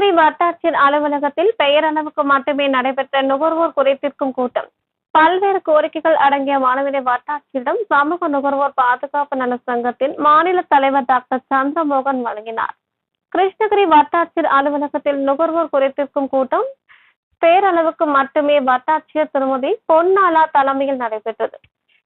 வட்டாட்சியர் அலுவலகத்தில் பெயரளவுக்கு மட்டுமே நடைபெற்ற நுகர்வோர் குறைத்திருக்கும் கூட்டம். பல்வேறு கோரிக்கைகள் அடங்கிய மாணவினை வட்டாட்சியரிடம் சமூக நுகர்வோர் பாதுகாப்பு நல சங்கத்தின் மாநில தலைவர் டாக்டர் சந்திரமோகன் வழங்கினார். கிருஷ்ணகிரி வட்டாட்சியர் அலுவலகத்தில் நுகர்வோர் குறைத்திருக்கும் கூட்டம் பேரளவுக்கு மட்டுமே வட்டாட்சியர் திருமதி பொன்னாலா தலைமையில் நடைபெற்றது.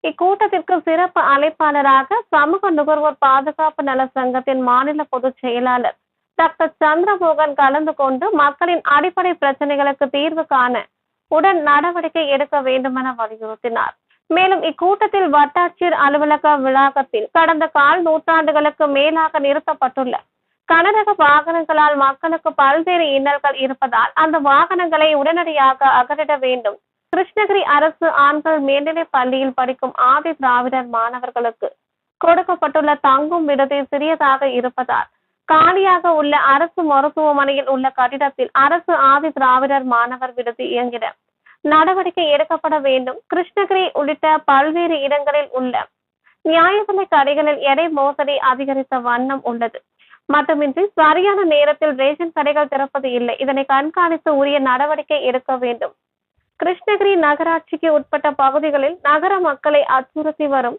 இக்கூட்டத்திற்கு சிறப்பு அழைப்பாளராக சமூக நுகர்வோர் பாதுகாப்பு நல சங்கத்தின் மாநில பொதுச் செயலாளர் டாக்டர் சந்திரமோகன் கலந்து கொண்டு மக்களின் அடிப்படை பிரச்சனைகளுக்கு தீர்வு காண உடன் நடவடிக்கை எடுக்க வேண்டுமென வலியுறுத்தினார். மேலும் இக்கூட்டத்தில் வட்டாட்சியர் அலுவலக வளாகத்தில் கடந்த கால் நூற்றாண்டுகளுக்கு மேலாக நிறுத்தப்பட்டுள்ள கனரக வாகனங்களால் மக்களுக்கு பல்வேறு இன்னல்கள் இருப்பதால் அந்த வாகனங்களை உடனடியாக அகற்றிட வேண்டும். கிருஷ்ணகிரி அரசு ஆண்கள் மேல்நிலை பள்ளியில் படிக்கும் ஆதி திராவிடர் மாணவர்களுக்கு கொடுக்கப்பட்டுள்ள தங்கும் விடுதி சிறியதாக இருப்பதால் காலியாக உள்ள அரசு மருத்துவமனையில் உள்ள கட்டிடத்தில் அரசு ஆதி திராவிடர் மாணவர் விடுதி இயங்கிட நடவடிக்கை எடுக்கப்பட வேண்டும். கிருஷ்ணகிரி உள்ளிட்ட பல்வேறு இடங்களில் உள்ள நியாய விலைக் கடைகளில் எடை மோசடி அதிகரித்த வண்ணம் உள்ளது. மட்டுமின்றி சரியான நேரத்தில் ரேஷன் கடைகள் திறப்பது இல்லை. இதனை கண்காணித்து உரிய நடவடிக்கை எடுக்க வேண்டும். கிருஷ்ணகிரி நகராட்சிக்கு உட்பட்ட பகுதிகளில் நகர மக்களை அச்சுறுத்தி வரும்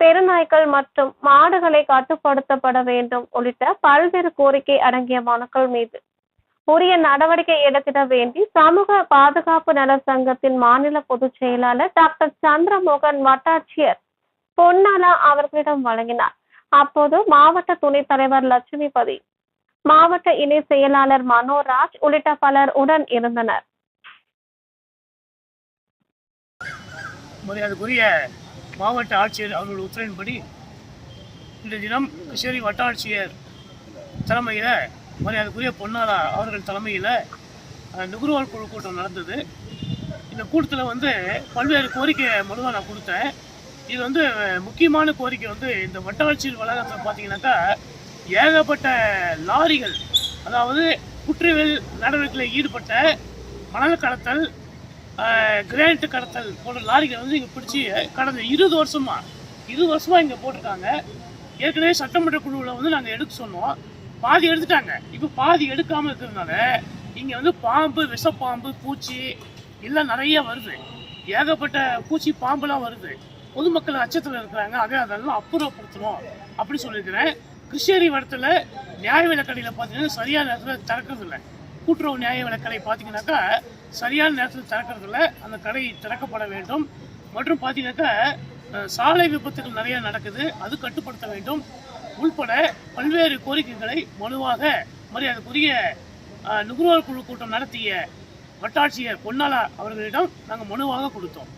பெருநாய்கள் மற்றும் மாடுகளை கட்டுப்படுத்தப்பட வேண்டும் உள்ளிட்ட பல்வேறு கோரிக்கை அடங்கிய மனுக்கள் மீது உரிய நடவடிக்கை எடுத்திட வேண்டி சமூக பாதுகாப்பு நல சங்கத்தின் மாநில பொதுச் செயலாளர் டாக்டர் சந்திரமோகன் வட்டாட்சியர் பொன்னாலா அவர்களிடம் வழங்கினார். அப்போது மாவட்ட துணைத் தலைவர் லட்சுமிபதி மாவட்ட இணை செயலாளர் மனோராஜ் உள்ளிட்ட பலர் உடன் இருந்தனர். மரியாதைக்குரிய மாவட்ட ஆட்சியர் அவர்கள் உத்தரவின்படி இந்த தினம் கிருஷ்ணகிரி வட்டாட்சியர் தலைமையில் மரியாதைக்குரிய பொன்னாளா அவர்கள் தலைமையில் நுகர்வோர் குழு கூட்டம் நடந்தது. இந்த கூட்டத்தில் வந்து பல்வேறு கோரிக்கை மனுவாக நான் கொடுத்தேன். இது வந்து முக்கியமான கோரிக்கை வந்து இந்த வட்டாட்சியர் வளாகத்தில் பார்த்தீங்கன்னாக்கா ஏகப்பட்ட லாரிகள் அதாவது குற்றவியல் நடவடிக்கையில் ஈடுபட்ட மணல் கடத்தல் கிரானைட் கடத்தல் போன்ற லாரிகளை வந்து இங்கே பிடிச்சி கடந்த இருபது வருஷமாக இருபது வருஷமாக இங்கே போட்டிருக்காங்க. ஏற்கனவே சட்டமன்ற குழுவில் வந்து நாங்கள் எடுக்க சொன்னோம். பாதி எடுத்துட்டாங்க. இப்போ பாதி எடுக்காமல் இருக்கிறதுனால இங்கே வந்து பாம்பு விஷப்பாம்பு பூச்சி எல்லாம் நிறைய வருது. ஏகப்பட்ட பூச்சி பாம்புலாம் வருது. பொதுமக்கள் அச்சத்தில் இருக்கிறாங்க. அதை அதெல்லாம் அப்புறப்படுத்தணும் அப்படின்னு சொல்லியிருக்கிறேன். கிருஷ்ணகிரி வட்டத்தில் நியாய விலக்கடையில் பார்த்தீங்கன்னா சரியான நேரத்தில் திறக்கிறது இல்லை கூட்டுறவு நியாய விலக்கடை பார்த்தீங்கன்னாக்கா சரியான நேரத்தில் திறக்கறதில்ல. அந்த கடை திறக்கப்பட வேண்டும். மற்றும் பார்த்தீங்கன்னாக்கா சாலை விபத்துகள் நிறைய நடக்குது. அது கட்டுப்படுத்த வேண்டும். உள்பட பல்வேறு கோரிக்கைகளை மனுவாக மரியாதைக்குரிய நுகர்வோர் குழு கூட்டம் நடத்திய வட்டாட்சியர் பொன்னாலா அவர்களிடம் நாங்கள் மனுவாக கொடுத்தோம்.